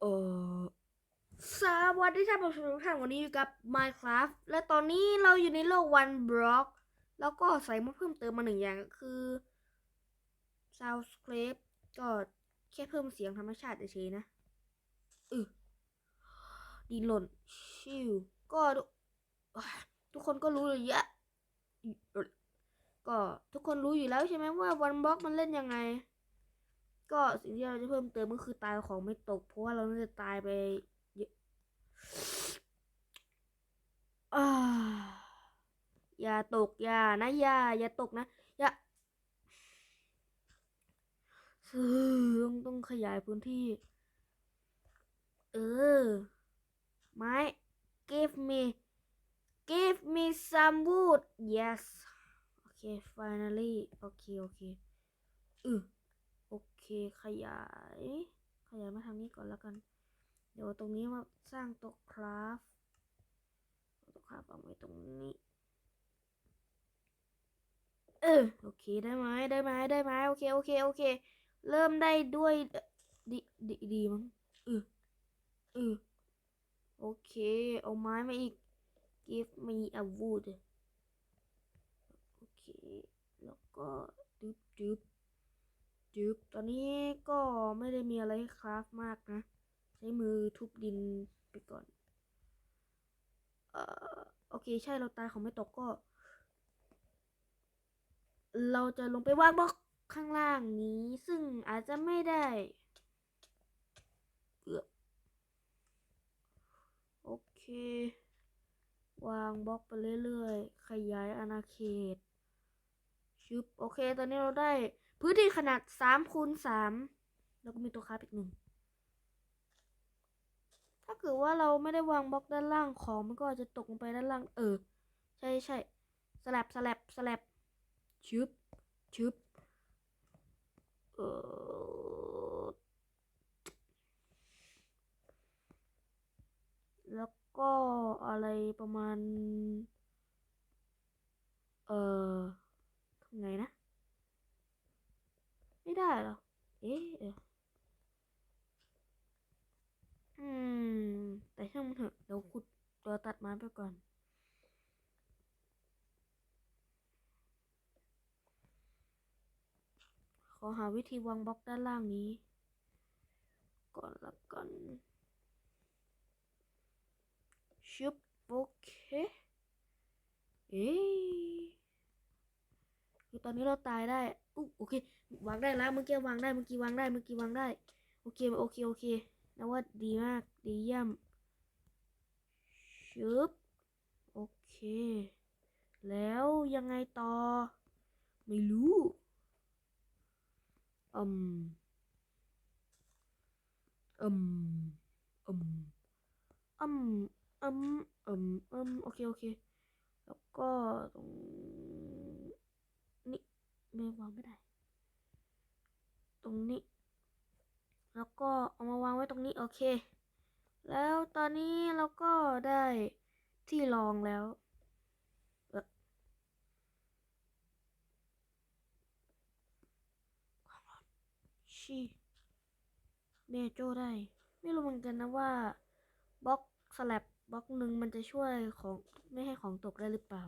เออสวัสดีท่านผู้ชมทุกท่านวันนี้อยู่กับ Minecraft และตอนนี้เราอยู่ในโลก One Block แล้วก็ใส่มาเพิ่มเติมมาหนึ่งอย่างก็คือ Soundscape ก็แค่เพิ่มเสียงธรรมชาติเฉยๆนะเออดินหล่น ชิว ก็ทุกทุกคนก็รู้เลยยะก็ทุกคนรู้อยู่แล้วใช่ไหมว่า One Block มันเล่นยังไง ก็สิ่งที่เราจะเพิ่มเติมก็คือตายของไม่ตก เพราะว่าเราน่าจะตายไปเยอะอย่าตกอย่านะอย่าอย่าตกนะอย่าต้องต้องขยายพื้นที่ เออ ไม้ give me give me some wood yes โอเค finally โอเคโอเคอือ ขยาย ขยายมาทางนี้ก่อนแล้วกัน เดี๋ยวตรงนี้มาสร้างโต๊ะคราฟต์โต๊ะคราฟต์วาไว้ตรงนี้ เออโอเคได้ไหมได้ไหมได้ไหมโอเคโอเคโอเค เริ่มได้ด้วยดีดีดีมั้งเออเออโอเค เอาไม้มาอีก give me a wood โอเค แล้วก็ดึบดึบ จึบตอนนี้ก็ไม่ได้มีอะไรให้คราฟมากนะ ใช้มือทุบดินไปก่อน เอ่อ โอเค ใช่เราตายของไม่ตกก็ เราจะลงไปวางบล็อกข้างล่างนี้ ซึ่งอาจจะไม่ได้เอือบโอเค วางบล็อกไปเรื่อยๆ ขยายอาณาเขต ชึบ โอเค ตอนนี้เราได้ พื้นที่ขนาดสามคูณสามแล้วก็มีตัวคราฟอีกหนึ่ง ถ้าเกิดว่าเราไม่ได้วางบล็อกด้านล่างของมันก็อาจจะตกลงไปด้านล่าง เออ ใช่ใช่สลับสลับสลับชึบชึบเออแล้วก็อะไรประมาณ เออทำไงนะ ได้หรอ เอ๊ะอืม แต่ช่างมันเถอะ เดี๋ยวขุดตัวตัดไม้ไปก่อน ขอหาวิธีวางบล็อกด้านล่างนี้ ก่อนละกันชึบโอเค เอ๊ะ ตอนนี้เราตายได้อุ๊โอเควางได้แล้วเมื่อกี้วางได้เมื่อกี้วางได้เมื่อกี้วางได้ โอเคโอเคโอเคนะว่าดีมากดีเยี่ยมชึบโอเค แล้วยังไงต่อ ไม่รู้อืมอืมอืมอืมอืมอืมอืมโอเคโอเค แล้วก็ตรง นี้ไม่วางไม่ได้ ตรงนี้ แล้วก็เอามาวางไว้ตรงนี้โอเค แล้วตอนนี้เราก็ได้ที่รองแล้วเออชีแม่โจได้ ไม่รู้เหมือนกันนะว่าบล็อกสลับบล็อกหนึ่งมันจะช่วยของไม่ให้ของตกได้หรือเปล่า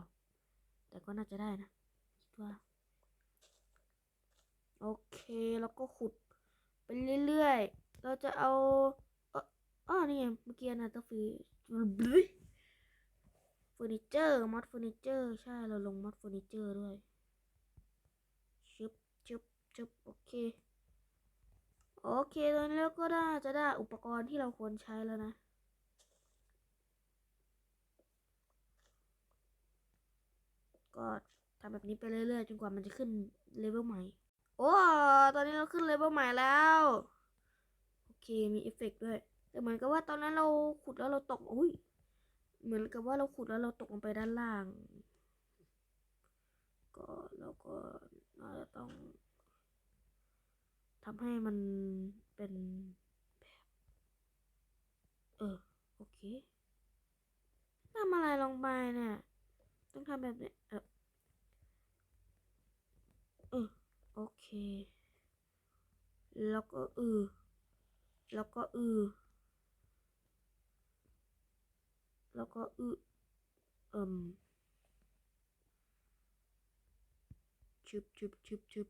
แต่ก็น่าจะได้นะ คิดว่า โอเคแล้วก็ขุดไปเรื่อยๆ เราจะเอาอออ๋อนี่ไงเมื่อกี้นะต้องฟีเฟอร์นิเจอร์มอดเฟอร์นิเจอร์ใช่เราลงมอดเฟอร์นิเจอร์ด้วยชึบชึบชึบโอเค โอเคตอนนี้เราก็ได้จะได้อุปกรณ์ที่เราควรใช้แล้วนะก็ทำแบบนี้ไปเรื่อยๆ จนกว่ามันจะขึ้นเลเวลใหม่ โอ้ตอนนี้เราขึ้นเลเวลใหม่แล้ว โอเค มีเอฟเฟกต์ด้วย แต่เหมือนกับว่าตอนนั้นเราขุดแล้วเราตก อุ้ย เหมือนกับว่าเราขุดแล้วเราตกลงไปด้านล่าง ก็เราก็น่าจะต้องทำให้มันเป็นแบบเออ โอเคทำอะไรลงไปเนี่ย ต้องทำแบบนี้ เออเออ โอเค แล้วก็อือ แล้วก็อือ แล้วก็อืออิมชุบชุบชุบชุบ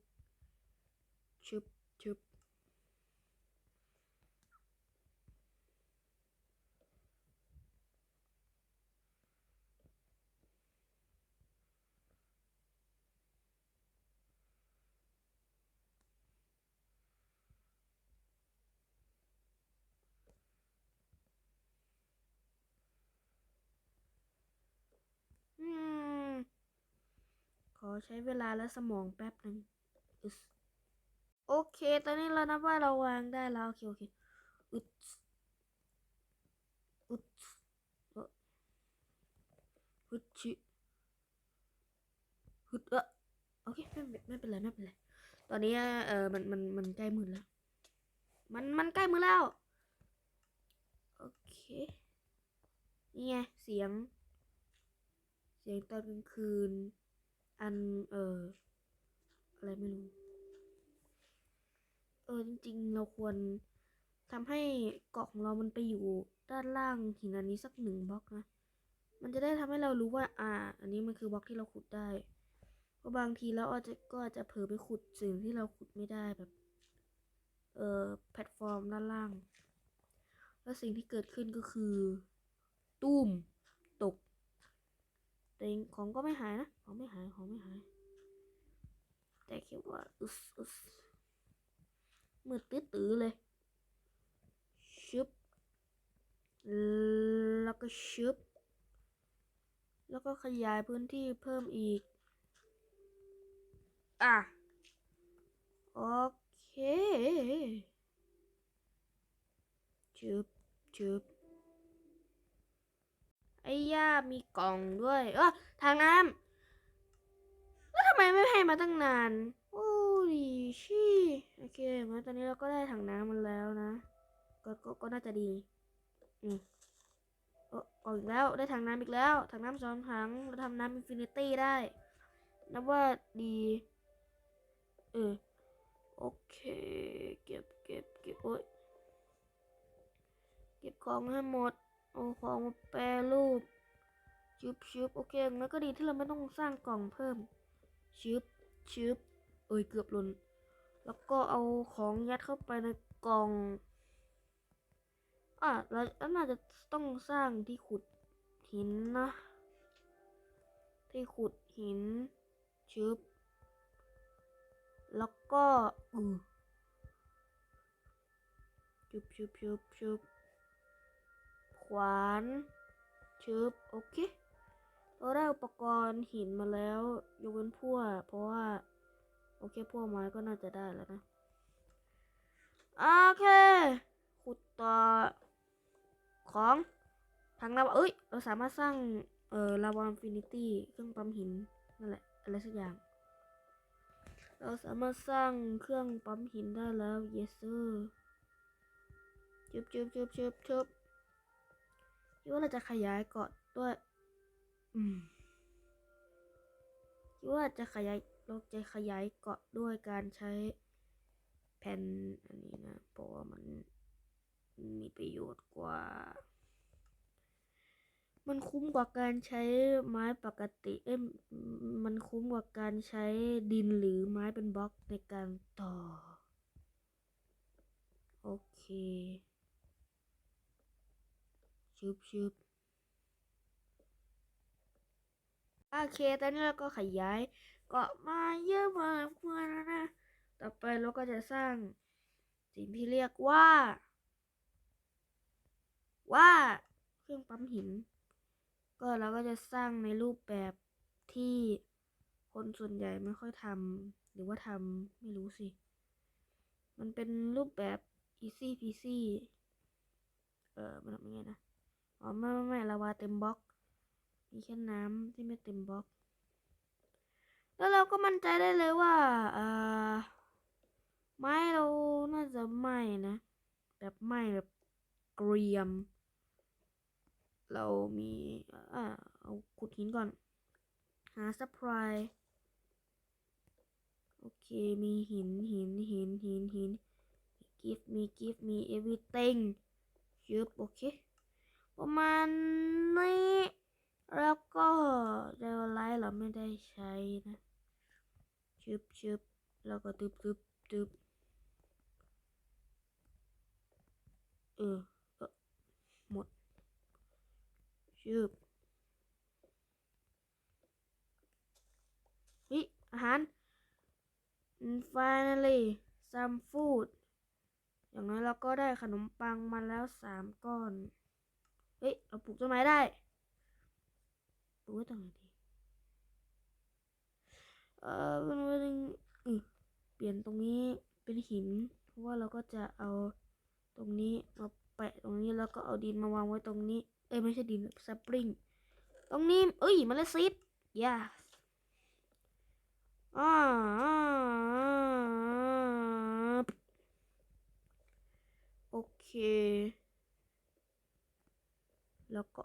อใช้เวลาและสมองแป๊บหนึ่งโอเค ตอนนี้เรานับว่าเราวางได้แล้ว โอเค โอเคอึดอึดฮึดชิฮึดเออโอเค ไม่เป็นไม่เป็นไร ไม่เป็นไร ตอนนี้เออมัน มัน มันใกล้มืดแล้ว มัน มันใกล้มืดแล้ว โอเค นี่ไง เสียง เสียงตอนกลางคืน อันเอออะไรไม่รู้ เออจริงๆ เราควรทำให้เกาะของเรามันไปอยู่ด้านล่างหินอันนี้สักหนึ่งบล็อกนะ มันจะได้ทำให้เรารู้ว่า อ่า อันนี้มันคือบล็อกที่เราขุดได้ เพราะบางทีเราอาจจะก็อาจจะเผลอไปขุดสิ่งที่เราขุดไม่ได้แบบ เอ่อแพลตฟอร์มด้านล่าง แล้วสิ่งที่เกิดขึ้นก็คือ ตุ้ม แต่ของก็ไม่หายนะ ของไม่หาย ของไม่หาย แต่คิดว่าอึสอึสมืดตื้อๆเลย ชึบ แล้วก็ชึบ แล้วก็ขยายพื้นที่เพิ่มอีก อะ โอเค ชึบ ชึบ ไอ้ย่ามีกล่องด้วย เออทางน้ำแล้วทำไมไม่ให้มาตั้งนาน โอ้ดิชี่โอเคมาตอนนี้เราก็ได้ถังน้ำมันแล้วนะ ก็ก็ก็น่าจะดี อืมเออออกอีกแล้วได้ถังน้ำอีกแล้วถังน้ำสองถังเราทำน้ำอินฟินิตี้ได้นับว่าดี เออโอเค เก็บเก็บเก็บโอ้ยเก็บของให้หมด เอาของมาแปรรูปชึบชึบโอเคงั้นก็ดีที่เราไม่ต้องสร้างกล่องเพิ่มชึบชึบเอ้ยเกือบหล่นแล้วก็เอาของยัดเข้าไปในกล่องอะเราน่าจะต้องสร้างที่ขุดหินนะ ที่ขุดหินชึบแล้วก็อือชึบชึบชึบชึบ วานชึบโอเคเราได้อุปกรณ์หินมาแล้วยกเว้นพั่วเพราะว่า โอเคพั่วไม้ก็น่าจะได้แล้วนะโอเคขุดต่อของทางเราเอ้ย เราสามารถสร้าง เอ่อลาวาอินฟินิตี้เครื่องปั๊มหิน นั่นแหละ อะไรสักอย่าง เราสามารถสร้างเครื่องปั๊มหินได้แล้ว yes sir ชึบชึบชึบชึบชึบ คิดว่าเราจะขยายเกาะด้วย อืมคิดว่าจะขยายเราจะขยายเกาะด้วยการใช้แผ่นอันนี้นะเพราะว่ามันมีประโยชน์กว่า มันคุ้มกว่าการใช้ไม้ปกติเอ้ยมันคุ้มกว่าการใช้ดินหรือไม้เป็นบล็อกในการต่อ โอเค ชึบชึบโอเค ตอนนี้เราก็ขยายเกาะมาเยอะมากเพื่อนแล้วนะ ต่อไปเราก็จะสร้างสิ่งที่เรียกว่า ว่าเครื่องปั๊มหิน ก็เราก็จะสร้างในรูปแบบที่คนส่วนใหญ่ไม่ค่อยทำหรือว่าทำไม่รู้สิ มันเป็นรูปแบบ easy peasy เออมันทำยังไงนะ อ๋อไม่ไม่ไม่ลาวาเต็มบล็อก มีแค่น้ำที่ไม่เต็มบล็อก แล้วเราก็มั่นใจได้เลยว่าอ่าไม้เราน่าจะไหม้นะ แบบไหม้แบบเกรียม เรามีอ่าเอาขุดหินก่อน หาซัพพลายโอเค มีหินหินหินหินหิน give me give me everything ยึบโอเค ประมาณนี้ แล้วก็เดวไลท์เราไม่ได้ใช้นะชึบชึบแล้วก็ตึบตึบตึบเออหมดชึบฮ้ยอาหาร finally some food อย่างน้อยเราก็ได้ขนมปังมาแล้วสามก้อน เฮ้ย เราปลูกต้นไม้ได้ ปลูกไว้ตรงไหนดีเออเป็นเป็นอือเปลี่ยนตรงนี้เป็นหิน เพราะว่าเราก็จะเอาตรงนี้มาแปะตรงนี้แล้วก็เอาดินมาวางไว้ตรงนี้ เอ้ยไม่ใช่ดินสปริง ตรงนี้ เอ้ยมาเลซีดย่าอ่าโอเค แล้วก็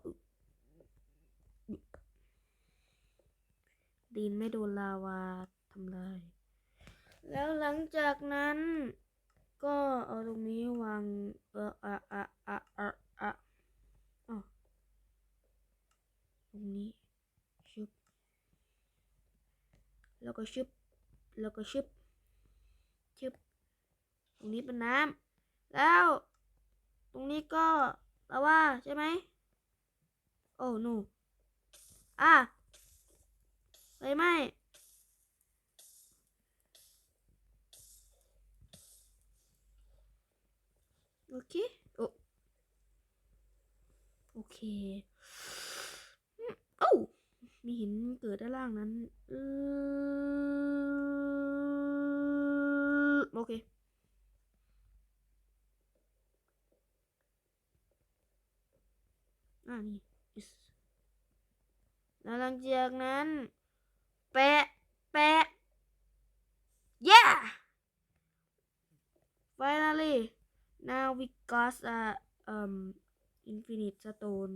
ดินไม่โดนลาวาทำลาย แล้วหลังจากนั้น ก็เอาตรงนี้วางเอออะอะอะอะอะอ๋อตรงนี้ชึบแล้วก็ชึบแล้วก็ชึบชึบตรงนี้เป็นน้ำแล้ว ตรงนี้ก็ลาวาใช่ไหม โอ้ no อะไฟไหม้โอเค โอโอเค โอ้ มีหินเกิดด้านล่างนั้นโอเคอ่านี่ แล้วหลังจากนั้น แปะ แปะ yeah finally now we got a um infinite stone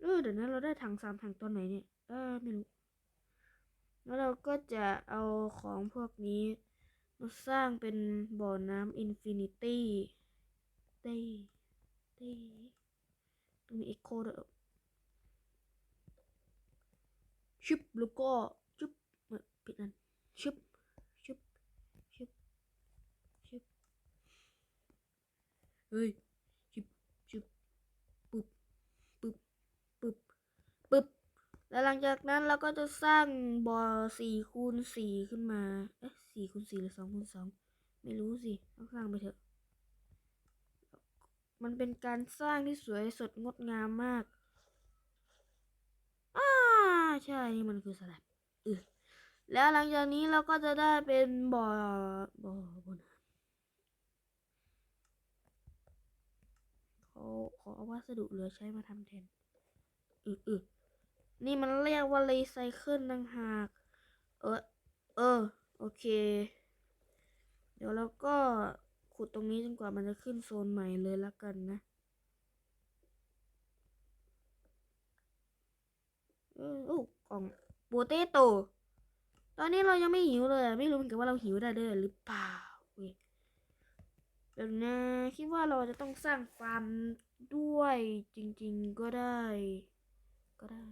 เออเดี๋ยวนั้นเราได้ถังสามถังตอนไหนเนี่ย เออไม่รู้ แล้วเราก็จะเอาของพวกนี้มาสร้างเป็นบ่อน้ำอินฟินิตี้ได้ได้ตรงนี้อ็กโคด้วย ชึบแล้วก็ชึบเอ่อปิดนั่นชึบชึบชึบชึบเฮ้ยชึบชึบปึ๊บปึ๊บปึ๊บปึ๊บแล้วหลังจากนั้นเราก็จะสร้างบอสี่คูณสี่ขึ้นมา เอ๊ะสี่คูณสี่หรือสองคูณสองไม่รู้สิต้องสร้างไปเถอะ มันเป็นการสร้างที่สวยสดงดงามมาก ใช่นี่มันคือสลับเออแล้วหลังจากนี้เราก็จะได้เป็นบ่อบ่อบ่อน้ำเขาขอเอาวัสดุเหลือใช้มาทำแทนอืออือนี่มันเรียกว่ารีไซเคิลต่างหาก เออ เออ โอเค เดี๋ยวเราก็ขุดตรงนี้จนกว่ามันจะขึ้นโซนใหม่เลยละกันนะ ออโอ้กล่องโปเตโต ตอนนี้เรายังไม่หิวเลย ไม่รู้เหมือนกันว่าเราหิวได้ด้วยหรือเปล่าเว้ยเดี๋ยวนะคิดว่าเราจะต้องสร้างฟาร์มด้วยจริง ๆก็ได้ ก็ได้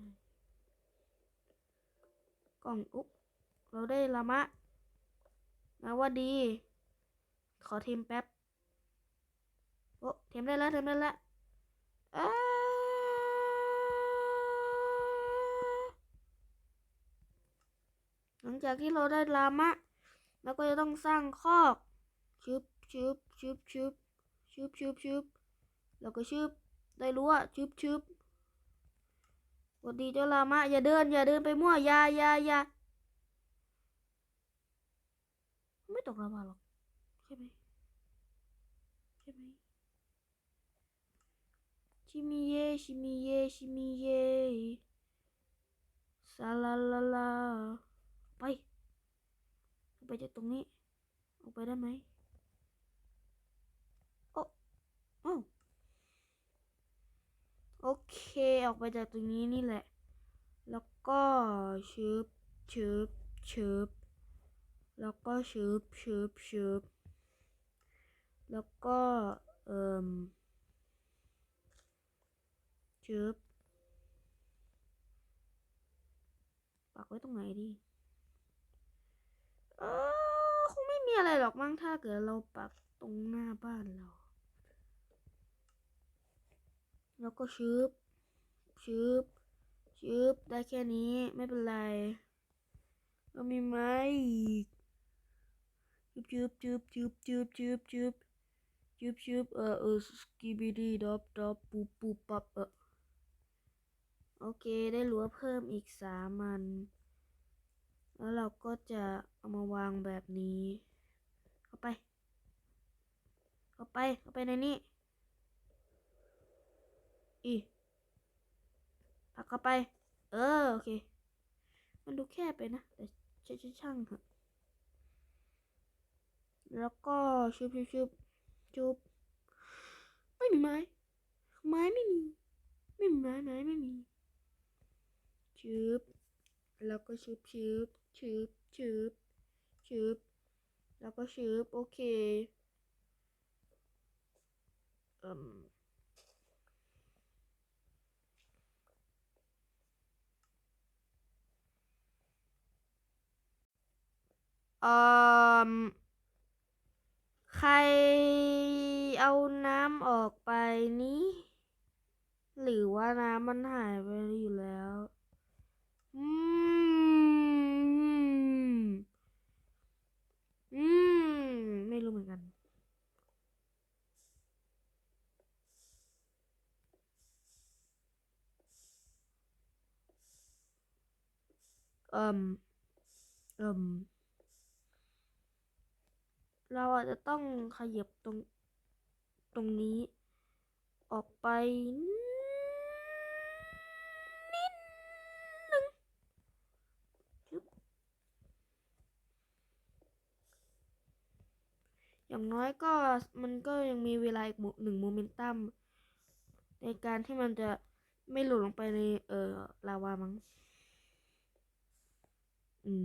กล่องอุ๊บเราได้ละมะมาว่าดี ขอเทมแป๊บ โอ้เทมได้แล้วเทมได้แล้วอ้ หลังจากที่เราได้ลามะเราก็จะต้องสร้างคอกชึบชึบชึบชึบชึบชึบชึบแล้วก็ชึบได้รั้วชึบชึบสวัสดีเจ้าลามะอย่าเดิน อย่าเดินไปมั่วอย่าอย่าอย่าไม่ตกลาวาหรอกใช่ไหมใช่ไหมชิมิเยชิมิเยชิมิเยซาลาลาลาไปออกไป จากตรงนี้ ออกไปได้ไหมโอ้โอ้โอเค ออกไปจากตรงนี้นี่แหละ แล้วก็ชึบชึบชึบแล้วก็ชึบชึบชึบแล้วก็เอ่มชึบปักไว้ตรงไหนดี ออคงไม่มีอะไรหรอกมั้งถ้าเกิดเราปักตรงหน้าบ้านเรา แล้วก็ชึบชึบชึบได้แค่นี้ไม่เป็นไรเรามีไม้อีกชึบชึบชึบชึบชึบชึบชึบชึบเออเออสกีบีดีดอบดอบปูปูปับเออโอเคได้รั้วเพิ่มอีกสามอัน แล้วเราก็จะเอามาวางแบบนี้ เข้าไป เข้าไป เข้าไปในนี้อีผักเข้าไป เออ โอเค มันดูแคบไปนะ แต่ชชช่างเถอะแล้วก็ชุบชุบชุบชุบไม่มีไม้ ไม้ไม่มี ไม่มีไม้ไม้ไม่มีชุบแล้วก็ชุบชุบ ชุบชุบชุบแล้วก็ชุบโอเคเอืมเอ่อใครเอาน้ำออกไปนี้ หรือว่าน้ำมันหายไปอยู่แล้ว อืม อืม ไม่รู้เหมือนกัน เอ่ มเอ่มเราอาจจะต้องขยับตรงตรงนี้ ออกไปนิดนึงอย่างน้อยก็มันก็ยังมีเวลาอีกหนึ่งโมเมนตัมในการที่มันจะไม่หล่นลงไปในเออลาวามั้ง อืม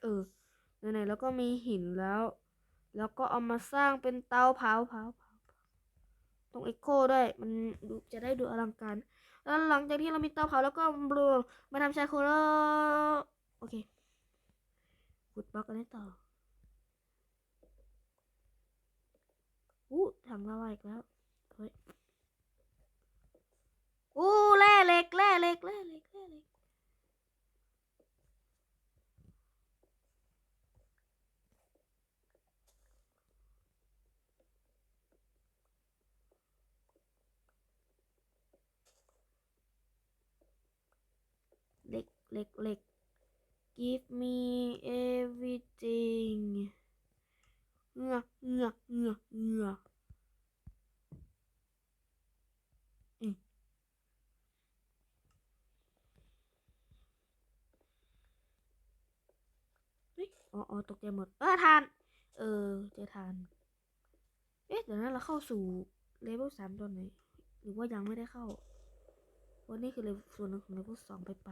เออไหนๆแล้วก็มีหินแล้ว แล้วก็เอามาสร้างเป็นเตาเผาเผาเผาตรงเอ็กโคด้วยมันดูจะได้ดูอลังการ แล้วหลังจากที่เรามีเตาเผาแล้วก็บลูมาทำชาโคลโอเคขุดบล็อกกันได้ต่ออู้ถังลาวาอีกแล้ว Uuu lelek lelek lelek lelek. Lek lek lek. Give me everything. Ngọc ngọc ngọc ngọc. อ๋อตกใจหมด เออทาน เออเจอทาน เอ๊ะเดี๋ยวนั้นเราเข้าสู่เลเวลสามตอนไหน หรือว่ายังไม่ได้เข้า วันนี้คือเลเวลส่วนหนึ่งของเลเวลสองไปไป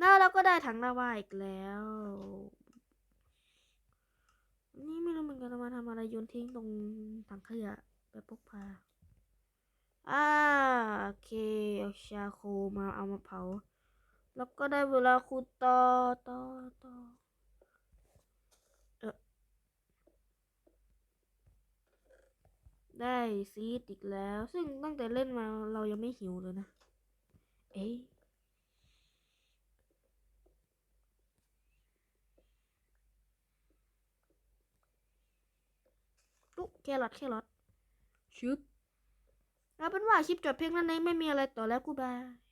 น่าเราก็ได้ถังลาวาอีกแล้ว นี่ไม่รู้เหมือนกันมาทำอะไรโยนทิ้งตรงถังขยะแบบพกพาอ่าโอเคเอาชาโคมาเอามาเผา แล้วก็ได้เวลาขุดต่อต่อต่อ ได้ซีดอีกแล้ว ซึ่งตั้งแต่เล่นมาเรายังไม่หิวเลยนะ เอ๊ะลุกแครอทแครอทชึบเอาเป็นว่าชิปจบเพียงนั้นนี้ไม่มีอะไรต่อแล้วกูบาย